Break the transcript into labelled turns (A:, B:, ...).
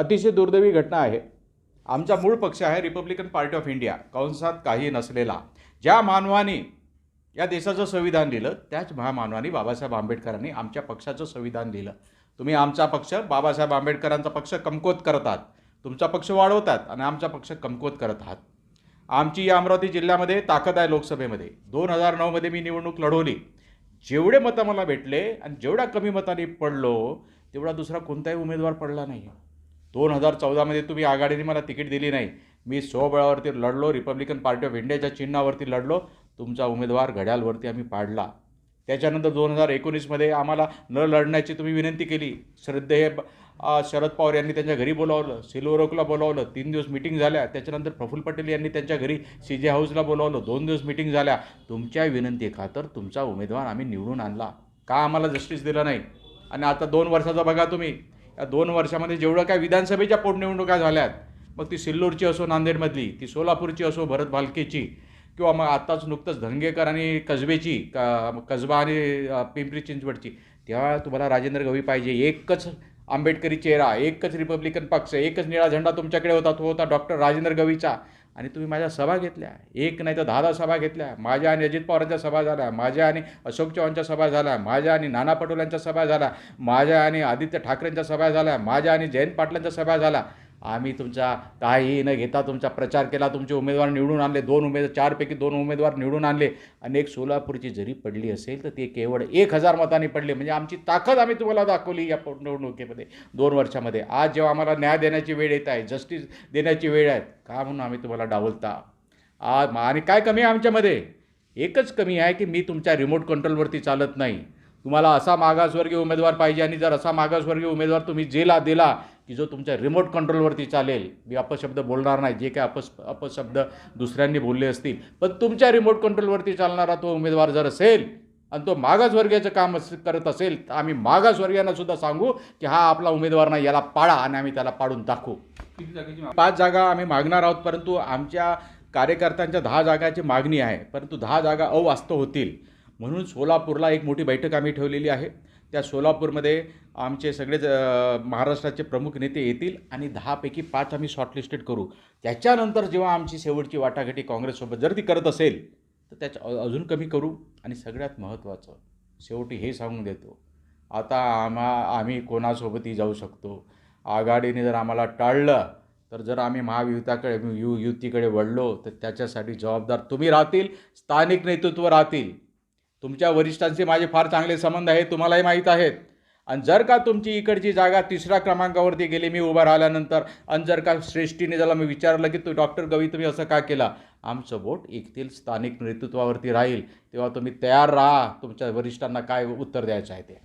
A: अतिशय दुर्दैवी घटना आहे. आमचा मूळ पक्ष आहे रिपब्लिकन पार्टी ऑफ इंडिया कंसात काही नसलेला. ज्या मानवाने या देशाचं संविधान लिहिलं त्याच महामानवानी बाबासाहेब आंबेडकरांनी आमच्या पक्षाचं संविधान लिहिलं. तुम्ही आमचा पक्ष बाबासाहेब आंबेडकरांचा पक्ष कमकोत करतात तुमचा पक्ष वाढवतात आणि आमचा पक्ष कमकोत करत आहात. आमची या अमरावती जिल्ह्यामध्ये ताकद आहे लोकसभेमध्ये. दोन हजार नऊमध्ये मी निवडणूक लढवली. जेवढे मतं मला भेटले आणि जेवढ्या कमी मतांनी पडलो तेवढा दुसरा कोणताही उमेदवार पडला नाही दोन हजार चौदामध्ये तुम्ही आघाडीने मला तिकीट दिली नाही. मी स्वबळावरती लढलो रिपब्लिकन पार्टी ऑफ इंडियाच्या चिन्हावरती लढलो. तुमचा उमेदवार घड्याळवरती आम्ही पाडला. त्याच्यानंतर दोन हजार एकोणीसमध्ये आम्हाला न लढण्याची तुम्ही विनंती केली. श्रद्धेय शरद पवार यांनी त्यांच्या घरी बोलावलं सिल्वरोकला बोलावलं. तीन दिवस मिटिंग झाल्या. त्याच्यानंतर प्रफुल्ल पटेल यांनी त्यांच्या घरी सी जे हाऊसला बोलावलं. दोन दिवस मिटिंग झाल्या. तुमच्या विनंती खातर तुमचा उमेदवार आम्ही निवडून आणला. का आम्हाला जस्टिस दिलं नाही? आणि आता दोन वर्षाचा बघा तुम्ही. या दोन वर्षामध्ये जेवढं काय विधानसभेच्या पोटनिवडणुका झाल्यात मग ती सिल्लोडची असो नांदेडमधली ती सोलापूरची असो भरत भालकेची किंवा मग आत्ताच नुकतंच धनगेकर आणि कसबेची का कसबा आणि पिंपरी चिंचवडची तेव्हा तुम्हाला राजेंद्र गवई पाहिजे. एकच आंबेडकरी चेहरा एकच रिपब्लिकन पक्ष एकच निळा झेंडा तुमच्याकडे होता तो होता डॉक्टर राजेंद्र गवीचा आणि तुम्ही माझ्या सभा घेतल्या. एक नाही तर दहा दहा सभा घेतल्या. माझ्या आणि अजित पवारांच्या सभा झाल्या. माझ्या आणि अशोक चव्हाणच्या सभा झाल्या. माझ्या आणि नाना पटोल्यांच्या सभा झाल्या. माझ्या आणि आदित्य ठाकरेंच्या सभा झाल्या. माझ्या आणि जयंत पाटलांच्या सभा झाल्या. आम्ही तुमचा काही न घेता तुमचा प्रचार केला तुमचे उमेदवार निवडून आणले दोन उमेदवार चारपैकी दोन उमेदवार निवडून आणले. अनेक सोलापूरची जरी पडली असेल तर ते केवळ एक हजार मतांनी पडले. म्हणजे आमची ताकद आम्ही तुम्हाला दाखवली या निवडणुकीमध्ये दोन वर्षामध्ये. आज जेव्हा आम्हाला न्याय देण्याची वेळ येत आहे जस्टिस देण्याची वेळ आहे का म्हणून आम्ही तुम्हाला डावलता? आज आणि काय कमी आहे आमच्यामध्ये? एकच कमी आहे की मी तुमच्या रिमोट कंट्रोलवरती चालत नाही. तुम्हाला असा मागासवर्गीय उमेदवार पाहिजे आणि जर असा मागासवर्गीय उमेदवार तुम्ही जेला दिला की जो तुमच्या रिमोट कंट्रोलवरती चालेल. मी अपशब्द बोलणार नाही. जे काय अपस अपशब्द दुसऱ्यांनी बोलले असतील. पण तुमच्या रिमोट कंट्रोलवरती चालणारा तो उमेदवार जर असेल आणि तो मागासवर्गीयाचं काम अस- करत असेल तर आम्ही मागासवर्गीयांना सुद्धा सांगू की हा आपला उमेदवार नाही. याला पाळा आणि आम्ही त्याला पाडून दाखवू पाच जागा आम्ही मागणार आहोत. परंतु आमच्या कार्यकर्त्यांच्या दहा जागाची मागणी आहे. परंतु दहा जागा अवास्तव होतील. म्हणून सोलापूरला एक मोठी बैठक आम्ही ठेवलेली आहे. त्या सोलापूरमध्ये आमचे सगळेच महाराष्ट्राचे प्रमुख नेते येतील आणि दहापैकी पाच आम्ही शॉर्टलिस्टेड करू. त्याच्यानंतर जेव्हा आमची शेवटची वाटाघाटी काँग्रेससोबत जर ती करत असेल तर त्याच्या अजून कमी करू आणि सगळ्यात महत्त्वाचं शेवटी हे सांगून देतो. आता आम्हा आम्ही कोणासोबतही जाऊ शकतो. आघाडीने जर आम्हाला टाळलं तर जर आम्ही महायुताकडे यु युतीकडे वळलो तर त्याच्यासाठी जबाबदार तुम्ही राहतील स्थानिक नेतृत्व राहतील. तुमच्या वरिष्ठांचे माझे फार चांगले संबंध आहेत तुम्हालाही माहीत आहेत. आणि जर का तुमची इकडची जागा तिसऱ्या क्रमांकावरती गेली मी उभा राहिल्यानंतर आणि जर का श्रेष्ठीने ज्याला मी विचारलं की तू डॉक्टर गवी तुम्ही असं का केला? आमचं बोट एकतील स्थानिक नेतृत्वावरती राहील तेव्हा तुम्ही तयार राहा तुमच्या वरिष्ठांना काय उत्तर द्यायचं आहे ते.